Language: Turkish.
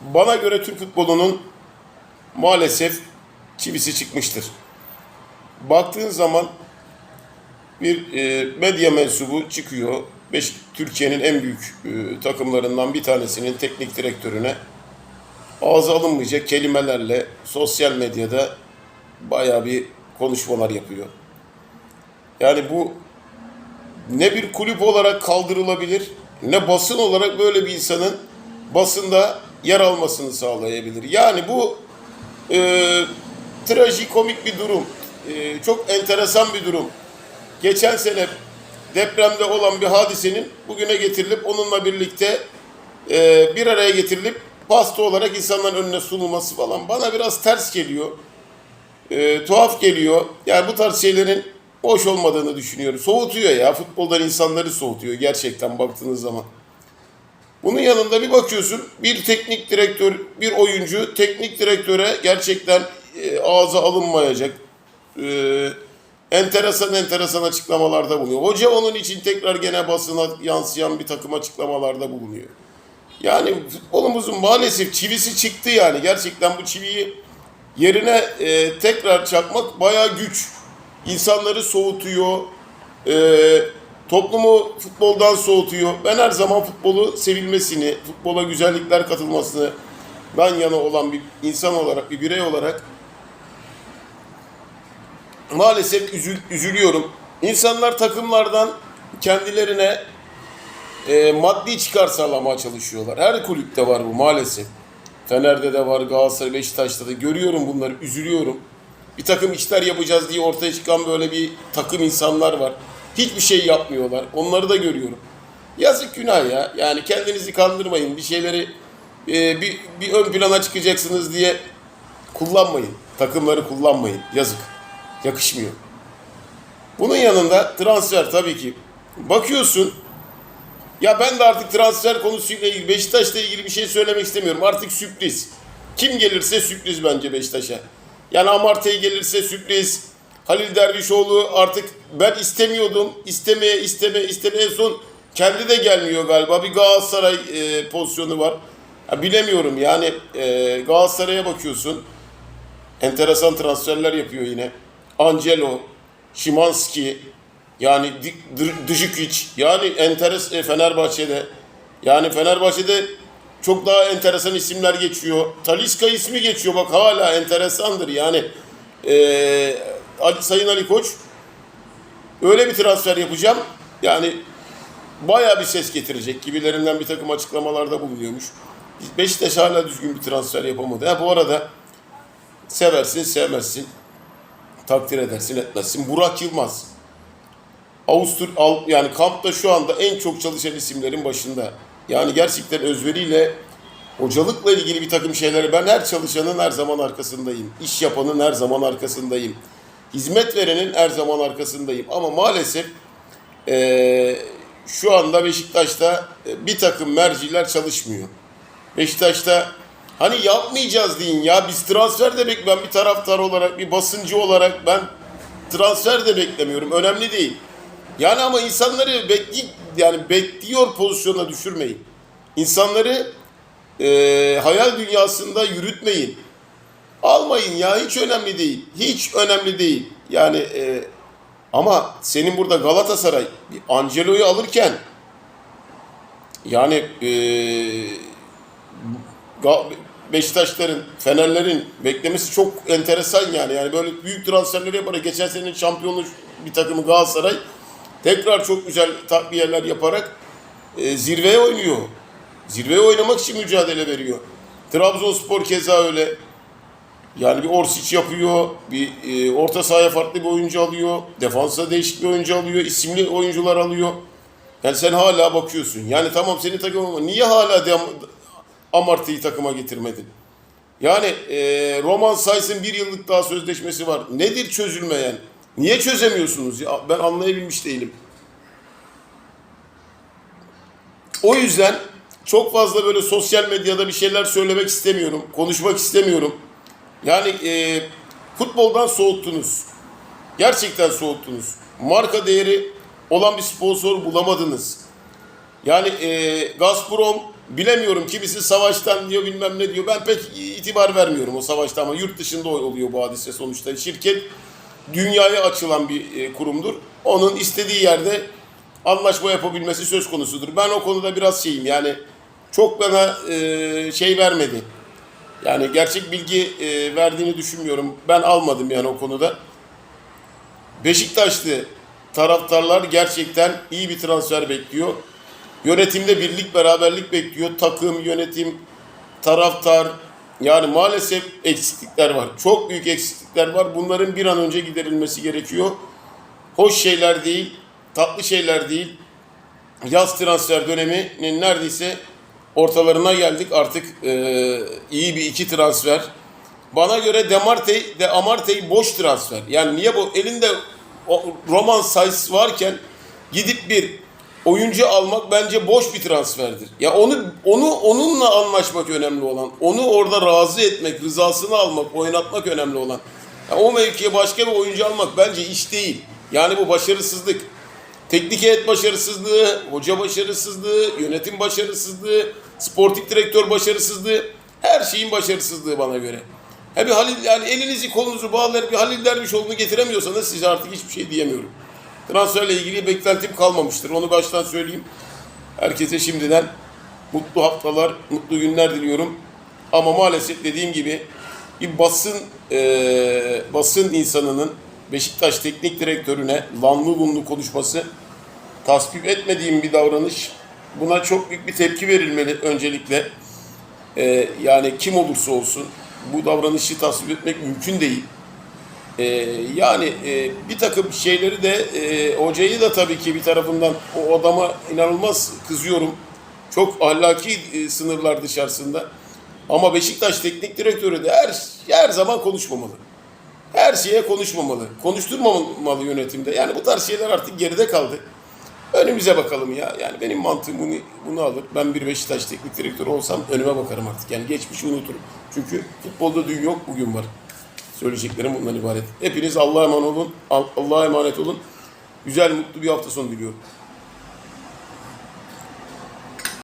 bana göre Türk futbolunun maalesef çivisi çıkmıştır. Baktığın zaman bir e, medya mensubu çıkıyor. Beş, Türkiye'nin en büyük e, takımlarından bir tanesinin teknik direktörüne ağza alınmayacak kelimelerle sosyal medyada bayağı bir konuşmalar yapıyor. Yani bu ne bir kulüp olarak kaldırılabilir ne basın olarak böyle bir insanın basında yer almasını sağlayabilir. Yani bu e, trajikomik bir durum. E, çok enteresan bir durum. Geçen sene depremde olan bir hadisenin bugüne getirilip onunla birlikte e, bir araya getirilip pasta olarak insanların önüne sunulması falan bana biraz ters geliyor. E, tuhaf geliyor. Yani bu tarz şeylerin hoş olmadığını düşünüyorum. Soğutuyor ya. Futboldan insanları soğutuyor gerçekten baktığınız zaman. Bunun yanında bir bakıyorsun bir teknik direktör, bir oyuncu teknik direktöre gerçekten e, ağza alınmayacak e, enteresan enteresan açıklamalarda bulunuyor. Hoca onun için tekrar gene basına yansıyan bir takım açıklamalarda bulunuyor. Yani futbolumuzun maalesef çivisi çıktı yani. Gerçekten bu çiviyi yerine e, tekrar çakmak bayağı güç. İnsanları soğutuyor. E, toplumu futboldan soğutuyor. Ben her zaman futbolu sevilmesini, futbola güzellikler katılmasını ben yana olan bir insan olarak, bir birey olarak maalesef üzül, üzülüyorum. İnsanlar takımlardan kendilerine e, maddi çıkar sağlamaya çalışıyorlar. Her kulüpte var bu maalesef. Fener'de de var, Galatasaray, Beşiktaş'ta da görüyorum bunları, üzülüyorum. Bir takım işler yapacağız diye ortaya çıkan böyle bir takım insanlar var. Hiçbir şey yapmıyorlar. Onları da görüyorum. Yazık günah ya. Yani kendinizi kandırmayın. Bir şeyleri e, bir, bir ön plana çıkacaksınız diye kullanmayın. Takımları kullanmayın. Yazık. Yakışmıyor. Bunun yanında transfer tabii ki. Bakıyorsun ya ben de artık transfer konusuyla ilgili Beşiktaş'la ilgili bir şey söylemek istemiyorum. Artık sürpriz. Kim gelirse sürpriz bence Beşiktaş'a. Yani Amartey gelirse sürpriz. Halil Dervişoğlu artık ben istemiyordum. İstemeye isteme isteme en son kendi de gelmiyor galiba. Bir Galatasaray e, pozisyonu var. Ya bilemiyorum yani e, Galatasaray'a bakıyorsun. Enteresan transferler yapıyor yine. Angelo, Şimanski, yani Djikic, yani enteres e, Fenerbahçe'de. Yani Fenerbahçe'de çok daha enteresan isimler geçiyor. Taliska ismi geçiyor bak hala enteresandır. Yani e, Ali, Sayın Ali Koç öyle bir transfer yapacağım. Yani bayağı bir ses getirecek gibilerinden bir takım açıklamalarda bulunuyormuş. Beşiktaş hala düzgün bir transfer yapamadı. Ha bu arada seversin sevmezsin. Takdir edersin etmezsin. Burak Yılmaz. Avustur yani kampta şu anda en çok çalışan isimlerin başında. Yani gerçekten özveriyle hocalıkla ilgili bir takım şeyleri ben her çalışanın her zaman arkasındayım. İş yapanın her zaman arkasındayım. Hizmet verenin her zaman arkasındayım. Ama maalesef eee, şu anda Beşiktaş'ta e, bir takım merciler çalışmıyor. Beşiktaş'ta hani yapmayacağız deyin ya biz transfer de bek ben bir taraftar olarak bir basıncı olarak ben transfer de beklemiyorum. Önemli değil. Yani ama insanları bekli yani bekliyor pozisyona düşürmeyin. İnsanları e, hayal dünyasında yürütmeyin. Almayın ya hiç önemli değil. Hiç önemli değil. Yani e, ama senin burada Galatasaray Angelo'yu alırken yani e, Beşiktaşların, Fenerlerin beklemesi çok enteresan yani. Yani böyle büyük transferleri yaparak geçen senenin şampiyonu bir takımı Galatasaray tekrar çok güzel takviyeler yaparak e, zirveye oynuyor. Zirveye oynamak için mücadele veriyor. Trabzonspor keza öyle. Yani bir Orsic yapıyor, bir e, orta sahaya farklı bir oyuncu alıyor, defansa değişik bir oyuncu alıyor, isimli oyuncular alıyor. Yani sen hala bakıyorsun. Yani tamam senin takım ama niye hala de, Amarty'yi takıma getirmedin? Yani e, Roman Says'ın bir yıllık daha sözleşmesi var. Nedir çözülmeyen? Niye çözemiyorsunuz? Ya ben anlayabilmiş değilim. O yüzden çok fazla böyle sosyal medyada bir şeyler söylemek istemiyorum. Konuşmak istemiyorum. Yani e, futboldan soğuttunuz. Gerçekten soğuttunuz. Marka değeri olan bir sponsor bulamadınız. Yani e, Gazprom bilemiyorum kimisi savaştan diyor bilmem ne diyor. Ben pek itibar vermiyorum o savaşta ama yurt dışında oluyor bu hadise sonuçta. Şirket dünyaya açılan bir e, kurumdur. Onun istediği yerde anlaşma yapabilmesi söz konusudur. Ben o konuda biraz şeyim yani çok bana e, şey vermedi. Yani gerçek bilgi e, verdiğini düşünmüyorum. Ben almadım yani o konuda. Beşiktaşlı taraftarlar gerçekten iyi bir transfer bekliyor. Yönetimde birlik, beraberlik bekliyor. Takım, yönetim, taraftar. Yani maalesef eksiklikler var. Çok büyük eksiklikler var. Bunların bir an önce giderilmesi gerekiyor. Hoş şeyler değil, tatlı şeyler değil. Yaz transfer döneminin neredeyse ortalarına geldik. Artık e, iyi bir iki transfer. Bana göre Demartey, De Amartey boş transfer. Yani niye bu elinde Roman sayısı varken gidip bir oyuncu almak bence boş bir transferdir. Ya onu onu onunla anlaşmak önemli olan. Onu orada razı etmek, rızasını almak, oynatmak önemli olan. Ya o mevkiye başka bir oyuncu almak bence iş değil. Yani bu başarısızlık. Teknik heyet başarısızlığı, hoca başarısızlığı, yönetim başarısızlığı, sportif direktör başarısızlığı, her şeyin başarısızlığı bana göre. Ha bir Halil, yani elinizi kolunuzu bağlayıp bir Halil Dervişoğlu'nu getiremiyorsanız size artık hiçbir şey diyemiyorum. Transferle ilgili beklentim kalmamıştır. Onu baştan söyleyeyim. Herkese şimdiden mutlu haftalar, mutlu günler diliyorum. Ama maalesef dediğim gibi bir basın eee, basın insanının Beşiktaş teknik direktörüne lanlı bunlu konuşması tasvip etmediğim bir davranış. Buna çok büyük bir tepki verilmeli öncelikle. Ee, yani kim olursa olsun bu davranışı tasvip etmek mümkün değil. Ee, yani e, bir takım şeyleri de e, hocayı da tabii ki bir tarafından o adama inanılmaz kızıyorum. Çok ahlaki e, sınırlar dışarısında. Ama Beşiktaş teknik direktörü de her her zaman konuşmamalı. Her şeye konuşmamalı. Konuşturmamalı yönetimde. Yani bu tarz şeyler artık geride kaldı. Önümüze bakalım ya. Yani benim mantığım bunu, bunu alır. Ben bir Beşiktaş teknik direktörü olsam önüme bakarım artık. Yani geçmişi unuturum. Çünkü futbolda dün yok, bugün var. Söyleyeceklerim bundan ibaret. Hepiniz Allah'a emanet olun. Allah'a emanet olun. Güzel, mutlu bir hafta sonu diliyorum.